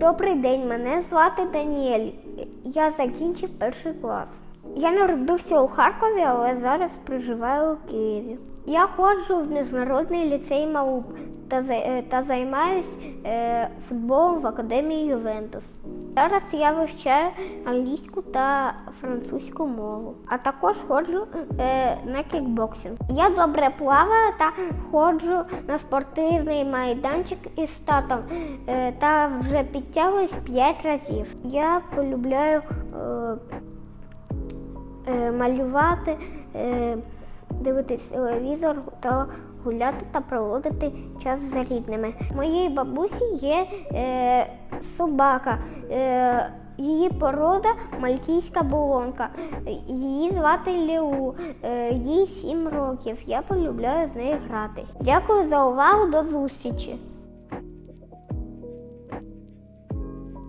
Добрий день, мене звати Даніель. Я закінчив перший клас. Я народився у Харкові, але зараз проживаю у Києві. Я ходжу в міжнародний ліцей МАУП та, е, та займаюсь е, футболом в академії Ювентус. Зараз я вивчаю англійську та французьку мову, а також ходжу е, на кікбоксинг. Я добре плаваю та ходжу на спортивний майданчик із татом та вже підтягуюсь 5 разів. Я полюбляю малювати, дивитись телевізор та гуляти та проводити час з рідними. Моєї бабусі є е, собака. Е, Її порода мальтійська болонка. Її звати Ліу. Е, їй 7 років. Я полюбляю з нею грати. Дякую за увагу. До зустрічі!